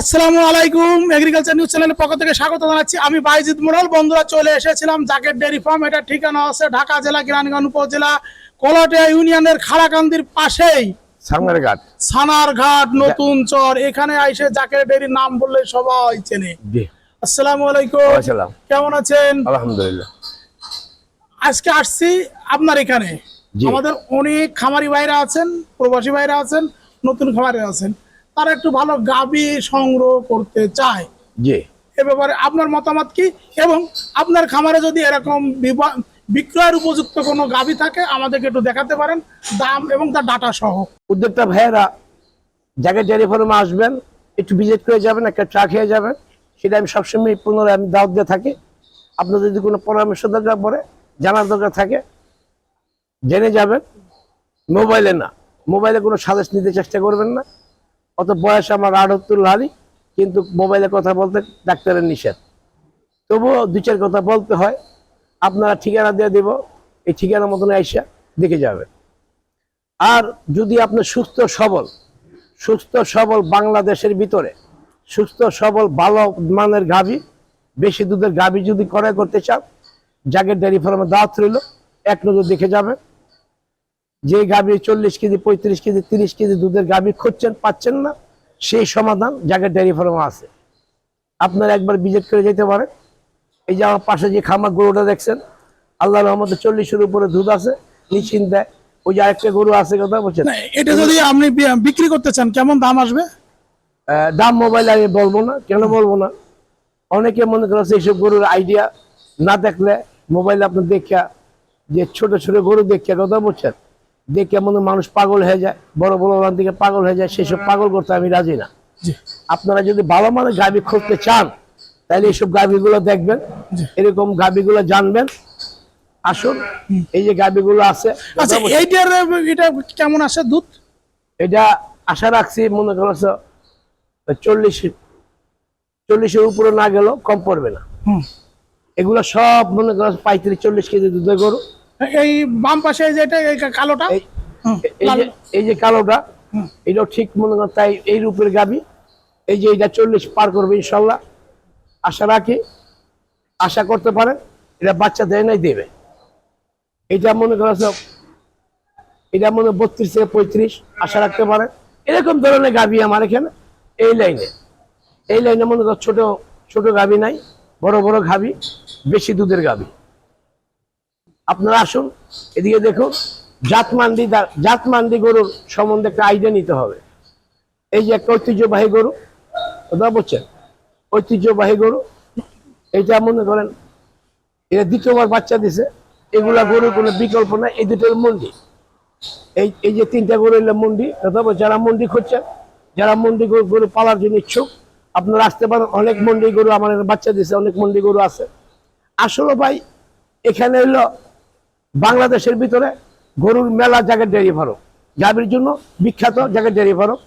আসসালামু আলাইকুম agriculture news চ্যানেলের পক্ষ থেকে স্বাগত জানাচ্ছি। আমি বাইজিৎ মোড়ল বন্ধুরা চলে এসেছিলাম জাকেট ডেয়ারি ফার্ম। এটা ঠিকানা আছে ঢাকা জেলা কিরানীগঞ্জ উপজেলা কলাটিয়া ইউনিয়নের খাড়াকান্দির পাশেই। সামনের ঘাট সানার ঘাট নতুন চর এখানে আইসে জাকেট ডেয়ারির নাম বললে সবাই চেনে। আসসালামু আলাইকুম। আসসালাম কেমন আছেন? আলহামদুলিল্লাহ। আজকে আসছি আপনার এখানে। আমাদের অনেক খামারি ভাইরা আছেন প্রবাসী ভাইরা আছেন নতুন খামারি আছেন। তারা একটু ভালো গাবি সংগ্রহ করতে চায়। জি। এ ব্যাপারে আপনার মতামত কি? এবং আপনার খামারে যদি এরকম বিক্রয়ের উপযুক্ত কোনো গাবি থাকে আমাদেরকে একটু দেখাতে পারেন। দাম এবং তার ডাটা সহ। উদ্যোক্তা ভাইয়েরা জায়গায় ডেয়ারি ফার্মে আসবেন একটু ভিজিট করে যাবেন একটা চা খেয়ে যাবেন। সেটা আমি সবসময় পুনরায় আমি দাওয়াত দিয়ে থাকি। আপনার যদি কোনো পরামর্শ দরকার পড়ে জানার দরকার থাকে জেনে যাবেন। মোবাইলে না। মোবাইলে কোনো সাজেশ নিতে চেষ্টা করবেন না। অত বয়স আমার আটত্তর লালি কিন্তু মোবাইলে কথা বলতে ডাক্তারের নিষেধ। তবুও দু চার কথা বলতে হয়। আপনারা ঠিকানা দিয়ে দেব, এই ঠিকানা মতন আইসা দেখে যাবে আর যদি আপনি সুস্থ, সবল সুস্থ, সবল বাংলাদেশের ভিতরে, সুস্থ, সবল, ভালো মানের গাভী, বেশি দুধের গাভী যদি ক্রয় করতে চান, জাগের ডেয়ারি ফার্মে দাওয়াত রইল, এক নজর দেখে যাবেন। যে গাভী চল্লিশ কেজি পঁয়ত্রিশ কেজি তিরিশ কেজি দুধের গাভী খুঁজছেন পাচ্ছেন না সেই সমাধান জাগের ডেয়ারি ফার্মে আছে। আপনারা একবার ভিজিট করে যেতে পারেন। এই যে আমার পাশে যে খামার গরুটা দেখছেন আল্লাহ রহমতে চল্লিশের উপরে দুধ আছে নিশ্চিন্তায় ওই যে আরেকটা গরু আছে কথা বলছেন? এটা যদি আপনি বিক্রি করতে চান কেমন দাম আসবে? দাম মোবাইল আমি বলব না কেন বলব না? অনেকে মনে করছে এইসব গরুর আইডিয়া না দেখলে মোবাইলে আপনি দেখা যে ছোট ছোট গরু দেখিয়া কথা বলছেন? দেখে মনে মানুষ পাগল হয়ে যায় বড় বড় ওখান থেকে পাগল হয়ে যায় সেসব পাগল করতে আমি রাজি না। আপনারা যদি ভালো মানের গাভী খুঁজতে চান তাহলে এইসব গাভীগুলো দেখবেন এরকম গাভীগুলো জানবেন। আসুন এই যে গাভীগুলো আছে আচ্ছা এইটার এটা কেমন আছে দুধ? এটা আশা রাখছি মনে করছ চল্লিশ চল্লিশের উপরে না গেলেও কম পড়বে না। এগুলো সব মনে করো পঁয়ত্রিশ চল্লিশ কেজি দুধের গরু। এই বাম পাশে এই যে এটা এই কালোটা? এই যে কালোটা। এটাও ঠিক মনে করো তাই এই রূপের গাবি। এই যে এটা চল্লিশ পার করবে ইনশাল্লাহ। আশা রাখি আশা করতে পারেন এটা বাচ্চা দেয় নাই দেবে। এটা মনে করো সব এটা মনে বত্রিশ থেকে পঁয়ত্রিশ আশা রাখতে পারেন। এরকম ধরনের গাবি আমার এখানে এই লাইনে। এই লাইনে মনে করো ছোট ছোট গাবি নাই বড় বড় গাবি বেশি দুধের গাবি। আপনারা আসুন, এদিকে দেখুন, জাতমান্ডি দা- জাতমান্ডি গরুর সম্বন্ধে একটা আইডিয়া নিতে হবে। এই যে একটা ঐতিহ্যবাহী গরু, কথা বলছেন? ঐতিহ্যবাহী গরু, এটা মনে করেন এটা দ্বিতীয়বার বাচ্চা দিছে, এগুলা গরুর কোনো বিকল্প নাই, এই দুটোর মন্ডি। এই এই যে তিনটা গরু এলো মন্ডি, কথা যারা মন্ডি খুঁজছেন, যারা মন্ডি গরু গরু পালার জন্য ইচ্ছুক, আপনারা আসতে পারেন, অনেক মন্ডি গরু আমার বাচ্চা দিছে, অনেক মন্ডি গরু আছে। আসলে ভাই, এখানে হলো বাংলাদেশের ভিতরে গরুর মেলা জায়গার ডেরি ফার্ম গাভীর জন্য বিখ্যাত জায়গার ডেরি ফার্ম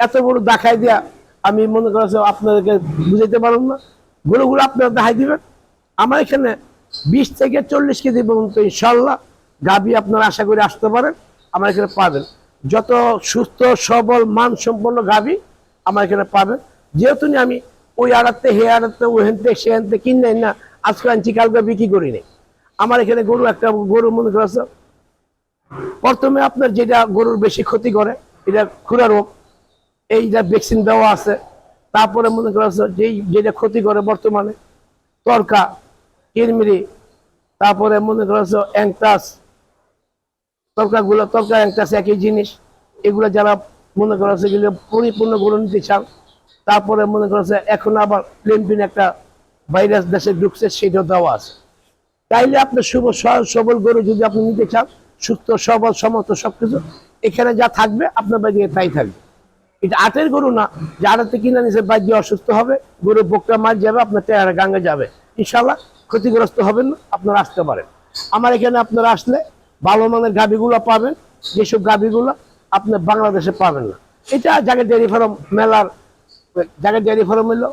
এত গরু দেখাই দিয়া আমি মনে করছি আপনাদেরকে বুঝাইতে পারব না। গরুগুলো আপনারা দেখাই দিবেন। আমার এখানে বিশ থেকে চল্লিশ কেজি পর্যন্ত ইনশাল্লাহ গাভী আপনারা আশা করে আসতে পারেন। আমার এখানে পাবেন। যত সুস্থ, সবল মান সম্পন্ন গাভী আমার এখানে পাবেন। যেহেতু আমি ওই আড়াতে হে আড়াতে ওই হেনতে সে হেনতে কিনে না, আজকে আনছি, কালকে বিক্রি করি নি আমার এখানে গরু একটা গরু মনে করেছে প্রথমে আপনার যেটা গরুর বেশি ক্ষতি করে, এটা খুরা রোগ, এইটা ভ্যাকসিন দেওয়া আছে। তারপরে মনে করেছে যেই যেটা ক্ষতি করে বর্তমানে, তরকা, কিরমিরি, তারপরে মনে করেছে অ্যাংটাস, তরকাগুলো, তরকা, অ্যাংটাস একই জিনিস। এগুলো যারা মনে করেছে এগুলো পরিপূর্ণ গরু নিতে চান, তারপরে মনে করেছে এখন আবার প্লেমপিন একটা ভাইরাস দেশে ঢুকছে, সেটাও দেওয়া আছে। তাইলে আপনি শুভ সবল গরু যদি আপনি নিতে চান, সুস্থ, সবল সমস্ত সবকিছু, এখানে যা থাকবে আপনার বাড়িতে তাই থাকবে। এটা আটের গরু না, যে আটাতে কিনে বাইর দিয়ে অসুস্থ হবে গরু বোকটা মার যাবে, আপনার টেয়ারা গাঙ্গে যাবে। ইনশাল্লাহ ক্ষতিগ্রস্ত হবেন না, আপনারা আসতে পারেন। আমার এখানে আপনারা আসলে ভালো মানের গাভিগুলো পাবেন, যেসব গাভিগুলো আপনার বাংলাদেশে পাবেন না। এটা জায়গায় ডেয়ারি ফার্ম মেলার জায়গায় ডেয়ারি ফার্ম হলো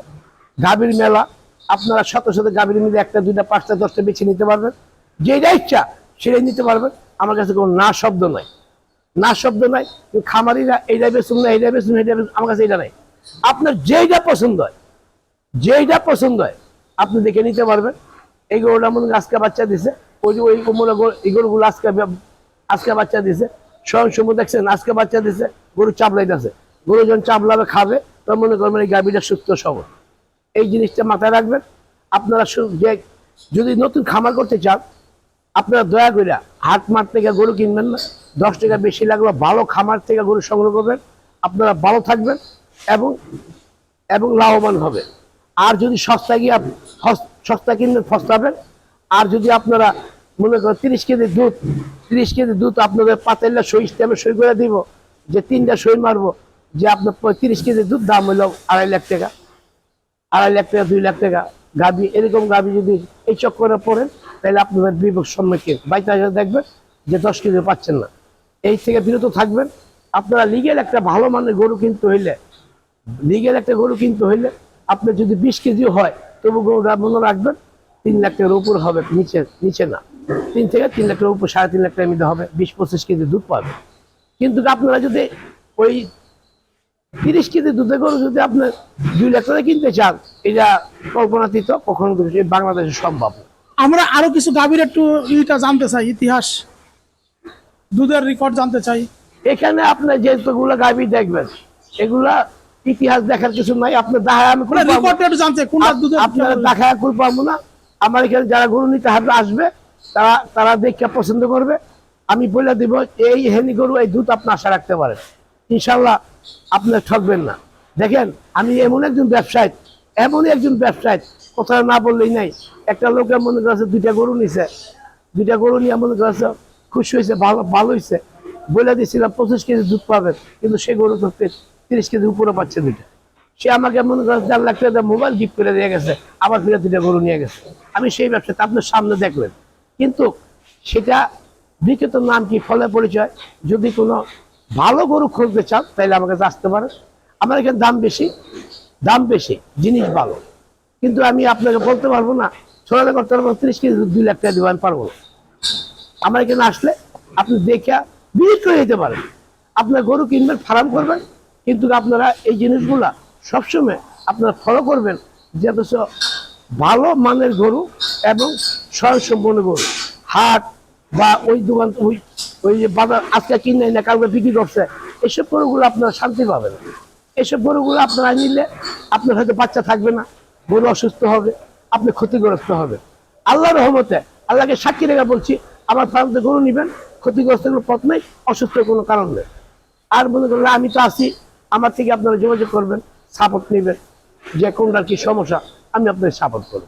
গাভীর মেলা আপনারা শত শত গাভীর মিলে একটা, দুইটা, পাঁচটা, দশটা বেছে নিতে পারবেন। যেটা ইচ্ছা সেটাই নিতে পারবেন। আমার কাছে কোনো না শব্দ নাই। না শব্দ নাই খামারিরা এইটা বেসুন না, এইটা বেসুন এইটা বেসুন আমার কাছে এটা নাই। আপনার যেইটা পছন্দ হয়, যেইটা পছন্দ হয়, আপনি দেখে নিতে পারবেন। এই গরুটা মনে আজকে বাচ্চা দিছে। ওই যে ওই মনে এই গরুগুলো আজকে আজকে বাচ্চা দিছে। স্বয়ং সময় দেখছেন, আজকে বাচ্চা দিছে, গরু চাপলাইতেছে গরু যখন চাপলাবে খাবে, তখন মনে করবেন এই গাভীটা সুস্থ সবল। এই জিনিসটা মাথায় রাখবেন। আপনারা যে যদি নতুন খামার করতে চান, আপনারা দয়া করে হাট মাঠ থেকে গরু কিনবেন না। দশ টাকা বেশি লাগবে ভালো খামার থেকে গরু সংগ্রহ করবেন। আপনারা ভালো থাকবেন এবং এবং লাভবান হবে আর যদি সস্তা গিয়ে সস্তা কিনলে ফস্তাবেন আর যদি আপনারা মনে করেন তিরিশ কেজি দুধ, তিরিশ কেজি দুধ আপনাদের পাতাইলা সই স্ট্যাম্পে সই করে দিব, যে তিনটা সই মারবো, যে আপনার তিরিশ কেজি দুধ দাম হইল আড়াই লাখ টাকা। আড়াই লাখ টাকা, দুই লাখ টাকা গাবি, এরকম গাবি যদি এই চক্করে পড়েন, তাহলে আপনাদের বিবেক সম্মুখীন বাইতে দেখবেন যে দশ কেজি পাচ্ছেন না। এই থেকে বিরত থাকবেন। আপনারা লিগেল একটা ভালো মানের গরু কিনতে হইলে লিগেল একটা গরু কিনতে হইলে আপনার যদি বিশ কেজি হয়, তবু গরুটা মনে রাখবেন। তিন লাখ টাকার উপর হবে, নিচে নিচে না। তিন থেকে তিন লাখ টাকার উপর সাড়ে তিন লাখ টাকা মধ্যে হবে, বিশ পঁচিশ কেজি দুধ পাবে। কিন্তু আপনারা যদি ওই তিরিশ কেজি দুধে গরু যদি আপনি দুই লাখ টাকা কিনতে চান এটা কল্পনাতীত কখনো বাংলাদেশে সম্ভব আমরা আরও কিছু গাভীর একটু ইটা জানতে চাই ইতিহাস। দুধের রেকর্ড জানতে চাই। এখানে আপনার যেগুলো গাভী দেখবেন এগুলা ইতিহাস দেখার কিছু নাই। আপনার দেখা আমি কোনো পাবো না। রিপোর্ট একটু জানতে কোনটা দুধের আপনারা দেখা করে পারব না। আমার এখানে যারা গরু নিতে হাতে আসবে তারা তারা দেখে পছন্দ করবে। আমি বলে দিব এই হেনি গরু এই দুধ আপনি আশা রাখতে পারেন। ইনশাল্লাহ আপনার ঠকবেন না। দেখেন, আমি এমন একজন ব্যবসায়ী, এমনই একজন ব্যবসায়ী, কথা না বললেই নাই। একটা লোকের মনে করছে দুইটা গরু নিছে। দুইটা গরু নিয়ে মনে করছে খুশি হয়েছে, ভালো ভালো হয়েছে। বলে দিয়েছিলাম, পঁচিশ কেজি দুধ পাবেন, কিন্তু সে গরু তো তিরিশ কেজি উপরে পাচ্ছে দুইটা। সে আমাকে মনে করেন চার লাখ টাকা মোবাইল গিফট করে দিয়ে গেছে, আবার ফিরে দুটা গরু নিয়ে গেছে। আমি সেই ব্যবসাতে আপনার সামনে দেখলেন। কিন্তু সেটা বিক্রেত নাম কি, ফলে পরিচয়? যদি কোনো ভালো গরু খুঁজতে চান তাহলে আমাকে কাছে আসতে পারেন। আমার এখানে দাম বেশি দাম বেশি, জিনিস ভালো। কিন্তু আমি আপনাকে বলতে পারব না ছোড়ালে করতে পারব তিরিশ কেজি দুই লাখ টাকা দেবো, আমি পারব না। আমার এখানে আসলে আপনি দেখে বিক্রি করে দিতে পারেন। আপনার গরু কিনবেন, ফার্ম করবেন, কিন্তু আপনারা এই জিনিসগুলা সবসময় আপনারা ফলো করবেন, যে অথচ ভালো মানের গরু এবং স্বয়ংসম্পন্ন গরু। হাট বা ওই দোকান, ওই ওই যে বাজার আজকে কিনে না কালকে বিক্রি করছে এইসব গরুগুলো আপনারা শান্তি পাবেন। এইসব গরুগুলো আপনারা নিলে আপনার হয়তো বাচ্চা থাকবে না, গরু অসুস্থ হবে, আপনি ক্ষতিগ্রস্ত হবে আল্লাহর রহমতে, আল্লাহকে সাক্ষী রেখে বলছি, আমার ফার্মতে গরু নিবেন, ক্ষতিগ্রস্ত কোনো পথ নেই, অসুস্থ কোনো কারণ নেই। আর মনে করলে আমি তো আছি, আমার থেকে আপনারা যোগাযোগ করবেন সাপোর্ট নেবেন, যে কোনটার কি সমস্যা, আমি আপনাদের সাপোর্ট করব।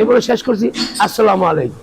এগুলো শেষ করছি, আসসালামু আলাইকুম।